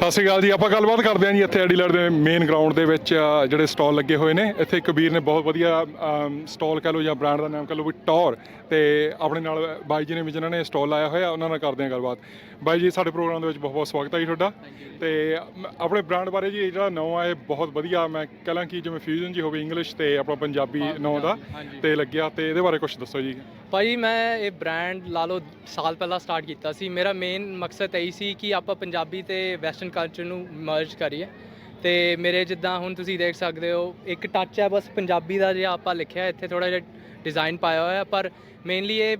ਸਤਿ ਸ਼੍ਰੀ ਅਕਾਲ ਜੀ ਆਪਾਂ ਗੱਲਬਾਤ ਕਰਦੇ ਹਾਂ ਜੀ ਇੱਥੇ ਐਡੀਲਰ ਦੇ ਮੇਨ ਗਰਾਊਂਡ ਦੇ ਵਿੱਚ ਜਿਹੜੇ ਸਟਾਲ ਲੱਗੇ ਹੋਏ ਨੇ। ਇੱਥੇ ਕਬੀਰ ਨੇ ਬਹੁਤ ਵਧੀਆ ਸਟਾਲ ਕਹ ਲਓ ਜਾਂ ਬ੍ਰਾਂਡ ਦਾ ਨਾਮ ਕਹ ਲਓ ਵੀ ਟੌਰ ਤੇ ਆਪਣੇ ਨਾਲ ਬਾਈ ਜੀ ਨੇ ਵੀ ਜਿਨ੍ਹਾਂ ਨੇ ਸਟਾਲ ਲਾਇਆ ਹੋਇਆ ਉਹਨਾਂ ਨਾਲ ਕਰਦੇ ਹਾਂ ਗੱਲਬਾਤ। ਬਾਈ ਜੀ ਸਾਡੇ ਪ੍ਰੋਗਰਾਮ ਦੇ ਵਿੱਚ ਬਹੁਤ ਬਹੁਤ ਸਵਾਗਤ ਹੈ ਜੀ ਤੁਹਾਡਾ। ਤੇ ਆਪਣੇ ਬ੍ਰਾਂਡ ਬਾਰੇ ਜੀ ਜਿਹੜਾ ਨਵਾਂ ਹੈ ਬਹੁਤ ਵਧੀਆ ਮੈਂ ਕਹਾਂ ਕਿ ਜਿਵੇਂ ਫਿਊਜ਼ਨ ਜੀ ਹੋਵੇ ਇੰਗਲਿਸ਼ ਤੇ ਆਪਣਾ ਪੰਜਾਬੀ ਨਾਂ ਦਾ। ਤੇ ਲੱਗਿਆ ਤੇ ਇਹਦੇ ਬਾਰੇ ਕੁਝ ਦੱਸੋ ਜੀ। ਭਾਈ ਮੈਂ ਇਹ ਬ੍ਰਾਂਡ ਲਾ ਲਓ ਸਾਲ ਪਹਿਲਾਂ ਸਟਾਰਟ ਕੀਤਾ ਸੀ। ਮੇਰਾ ਮੇਨ ਮਕਸਦ ਇਹੀ ਸੀ ਕਿ ਆਪਾਂ ਪੰਜਾਬੀ ਤੇ ਵੈਸਟਰਨ ਕਲਚਰ ਨੂੰ ਮਰਜ ਕਰੀਏ। ਤੇ ਮੇਰੇ ਜਿੱਦਾਂ ਹੁਣ ਤੁਸੀਂ ਦੇਖ ਸਕਦੇ ਹੋ, ਇੱਕ ਟੱਚ ਹੈ ਬਸ ਪੰਜਾਬੀ ਦਾ ਜਿਹਾ ਆਪਾਂ ਲਿਖਿਆ, ਇੱਥੇ ਥੋੜਾ ਜਿਹਾ ਡਿਜ਼ਾਈਨ ਪਾਇਆ ਹੋਇਆ, ਪਰ ਮੇਨਲੀ ਇਹ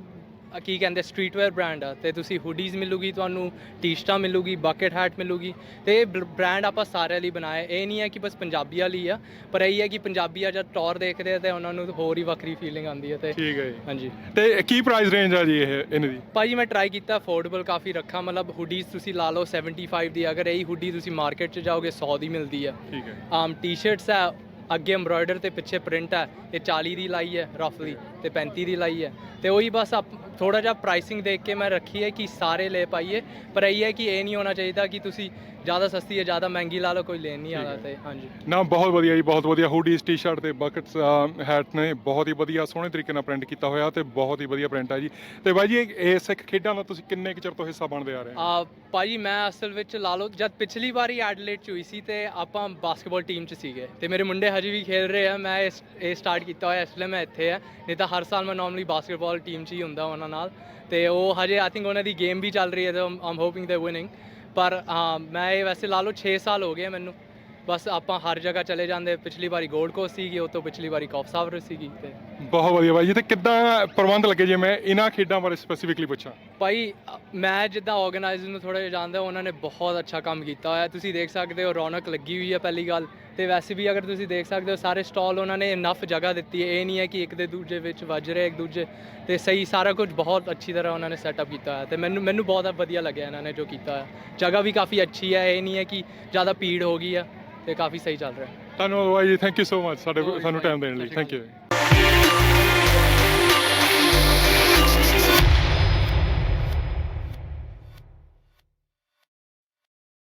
ਅ, ਕੀ ਕਹਿੰਦੇ ਸਟਰੀਟ ਵੇਅਰ ਬ੍ਰਾਂਡ ਆ ਤੇ ਤੁਸੀਂ ਹੁਡੀਜ਼ ਮਿਲੂਗੀ ਤੁਹਾਨੂੰ ਟੀ-ਸ਼ਰਟਾਂ ਮਿਲੂਗੀ ਬਕਟ ਹੈਟ ਮਿਲੂਗੀ ਤੇ ਇਹ ਬ੍ਰਾਂਡ ਆਪਾਂ ਸਾਰਿਆਂ ਲਈ ਬਣਾਇਆ। ਇਹ ਨਹੀਂ ਹੈ ਕਿ ਬਸ ਪੰਜਾਬੀਆਂ ਲਈ ਆ ਪਰ ਇਹ ਹੈ ਕਿ ਪੰਜਾਬੀ ਆ ਜਦ ਟੌਰ ਦੇਖਦੇ ਆ ਤੇ ਉਹਨਾਂ ਨੂੰ ਹੋਰ ਹੀ ਵੱਖਰੀ ਫੀਲਿੰਗ ਆਉਂਦੀ ਹੈ ਤੇ ਠੀਕ ਹੈ ਜੀ। ਹਾਂਜੀ। ਤੇ ਕੀ ਪ੍ਰਾਈਸ ਰੇਂਜ ਆ ਜੀ ਇਹ ਇਹਨਾਂ ਦੀ ਭਾਜੀ ਮੈਂ ਟਰਾਈ ਕੀਤਾ ਅਫੋਰਡੇਬਲ ਕਾਫੀ ਰੱਖਾ ਮਤਲਬ ਹੁਡੀਜ਼ ਤੁਸੀਂ ਲਾ ਲਓ 75 ਦੀ ਅਗਰ ਇਹੀ ਹੁਡੀ ਤੁਸੀਂ ਮਾਰਕੀਟ 'ਚ ਜਾਓਗੇ 100 ਦੀ ਮਿਲਦੀ ਹੈ ਠੀਕ ਹੈ। ਆਮ ਟੀ-ਸ਼ਰਟਸ ਹੈ ਅੱਗੇ ਐਮਬਰਾਇਡਰ ਤੇ ਪਿੱਛੇ ਪ੍ਰਿੰਟ ਹੈ ਇਹ 40 ਦੀ ਲਾਈ ਹੈ ਰਫਲੀ ਤੇ 35 ਦੀ ਲਾਈ ਹੈ। ਤੇ ਉਹੀ ਬਸ ਥੋੜਾ ਜਿਹਾ ਪ੍ਰਾਈਸਿੰਗ ਦੇਖ ਕੇ ਮੈਂ ਰੱਖੀ ਹੈ ਕਿ ਸਾਰੇ ਲੈ ਪਾਈਏ। ਪਰ ਇਹ ਹੈ ਕਿ ਇਹ ਨਹੀਂ ਹੋਣਾ ਚਾਹੀਦਾ ਕਿ ਤੁਸੀਂ ਜ਼ਿਆਦਾ ਸਸਤੀ ਹੈ ਜ਼ਿਆਦਾ ਮਹਿੰਗੀ ਲਾ ਲਓ ਕੋਈ ਲੈਣ ਨਹੀਂ ਆਲਾ ਤੇ ਹਾਂਜੀ। ਨਾ ਬਹੁਤ ਵਧੀਆ ਜੀ ਬਹੁਤ ਵਧੀਆ। ਹੁਡੀਜ਼ ਟੀ-ਸ਼ਰਟ ਤੇ ਬਕਟਸ ਹੈਟ ਨੇ ਬਹੁਤ ਹੀ ਵਧੀਆ ਸੋਹਣੇ ਤਰੀਕੇ ਨਾਲ ਪ੍ਰਿੰਟ ਕੀਤਾ ਹੋਇਆ ਤੇ ਬਹੁਤ ਹੀ ਵਧੀਆ ਪ੍ਰਿੰਟ ਹੈ ਜੀ। ਤੇ ਬਾਈ ਜੀ ਇਹ- ਇੱਕ ਖੇਡਾਂ ਦਾ ਤੁਸੀਂ ਕਿੰਨੇ ਕੁ ਚਿਰ ਤੋਂ ਹਿੱਸਾ ਬਣਦੇ ਆ ਰਹੇ ਹੋ? ਆ ਭਾਜੀ ਮੈਂ ਅਸਲ ਵਿੱਚ ਲਾ ਲਓ ਜਦ ਪਿਛਲੀ ਵਾਰੀ ਐਡਲੇਟ ਚ ਹੋਈ ਸੀ ਤੇ ਆਪਾਂ ਬਾਸਕਟਬਾਲ ਟੀਮ ਚ ਸੀਗੇ ਤੇ ਮੇਰੇ ਮੁੰਡੇ ਹਜੇ ਵੀ ਖੇਡ ਰਹੇ ਆ। ਮੈਂ ਇਸ- ਇਹ ਸਟਾਰਟ ਕੀਤਾ ਹੋਇਆ, ਇਸ ਲਈ ਮੈਂ ਇੱਥੇ ਆ। ਨਹੀਂ ਤਾਂ ਹਰ ਸਾਲ ਮੈਂ ਨਾਰਮਲੀ ਬਾਸਕਟਬਾਲ ਟੀਮ ਚ ਹੀ ਹੁੰਦਾ ਉਹਨਾਂ ਨਾਲ। ਤੇ ਉਹ ਹਜੇ ਆਈ ਥਿੰਕ ਉਹਨਾਂ ਦੀ ਗੇਮ ਵੀ ਚੱਲ ਰਹੀ ਹੈ ਤੇ ਆਮ ਹੋਪਿੰਗ ਦੇ ਵਿਨਿੰਗ ਪਰ, ਹਾਂ, ਮੈਂ ਇਹ ਵੈਸੇ ਲਾ ਲਓ 6 ਸਾਲ ਹੋ ਗਏ ਮੈਨੂੰ। ਬਸ ਆਪਾਂ ਹਰ ਜਗ੍ਹਾ ਚਲੇ ਜਾਂਦੇ। ਪਿਛਲੀ ਵਾਰੀ ਗੋਲਡ ਕੋਸਟ ਸੀਗੀ, ਉਹ ਤੋਂ ਪਿਛਲੀ ਵਾਰੀ ਕੌਫ ਸਾਵਰ ਸੀਗੀ ਤੇ ਬਹੁਤ ਵਧੀਆ ਬਾਈ ਜੀ ਤੇ ਕਿੱਦਾਂ ਪ੍ਰਬੰਧ ਲੱਗੇ ਜੇ ਮੈਂ ਇਹਨਾਂ ਖੇਡਾਂ ਬਾਰੇ ਸਪੈਸੀਫਿਕਲੀ ਪੁੱਛਾਂ? ਭਾਈ ਮੈਂ ਜਿੱਦਾਂ ਆਰਗੇਨਾਈਜ਼ਰ ਨੂੰ ਥੋੜਾ ਜਿਹਾ ਜਾਣਦਾ ਉਹਨਾਂ ਨੇ ਬਹੁਤ ਅੱਛਾ ਕੰਮ ਕੀਤਾ ਹੋਇਆ। ਤੁਸੀਂ ਦੇਖ ਸਕਦੇ ਹੋ ਰੌਣਕ ਲੱਗੀ ਹੋਈ ਹੈ ਪਹਿਲੀ ਗੱਲ ਤੇ ਵੈਸੇ ਵੀ ਅਗਰ ਤੁਸੀਂ ਦੇਖ ਸਕਦੇ ਹੋ ਸਾਰੇ ਸਟਾਲ ਉਹਨਾਂ ਨੇ ਇਨਫ ਜਗ੍ਹਾ ਦਿੱਤੀ ਹੈ। ਇਹ ਨਹੀਂ ਹੈ ਕਿ ਇੱਕ ਦੇ ਦੂਜੇ ਵਿੱਚ ਵੱਜ ਰਹੇ ਇੱਕ ਦੂਜੇ ਤੇ ਸਹੀ ਸਾਰਾ ਕੁਝ ਬਹੁਤ ਅੱਛੀ ਤਰ੍ਹਾਂ ਉਹਨਾਂ ਨੇ ਸੈਟਅਪ ਕੀਤਾ ਹੋਇਆ। ਤੇ ਮੈਨੂੰ ਮੈਨੂੰ ਬਹੁਤ ਵਧੀਆ ਲੱਗਿਆ ਇਹਨਾਂ ਨੇ ਜੋ ਕੀਤਾ ਹੋਇਆ। ਜਗ੍ਹਾ ਵੀ ਕਾਫੀ ਅੱਛੀ ਹੈ ਇਹ ਨਹੀਂ ਹੈ ਕਿ ਜ਼ਿਆਦਾ ਭੀੜ ਹੋ ਗਈ ਹੈ ਤੇ ਕਾਫੀ ਸਹੀ ਚੱਲ ਰਿਹਾ। ਹੈ ਧੰਨਵਾਦ ਬਾਈ ਜੀ ਥੈਂਕ ਯੂ ਸੋ ਮਚ ਸਾਡੇ ਸਾਨੂੰ। ਟਾਈਮ ਦੇਣ ਲਈ ਥੈਂਕ। You you.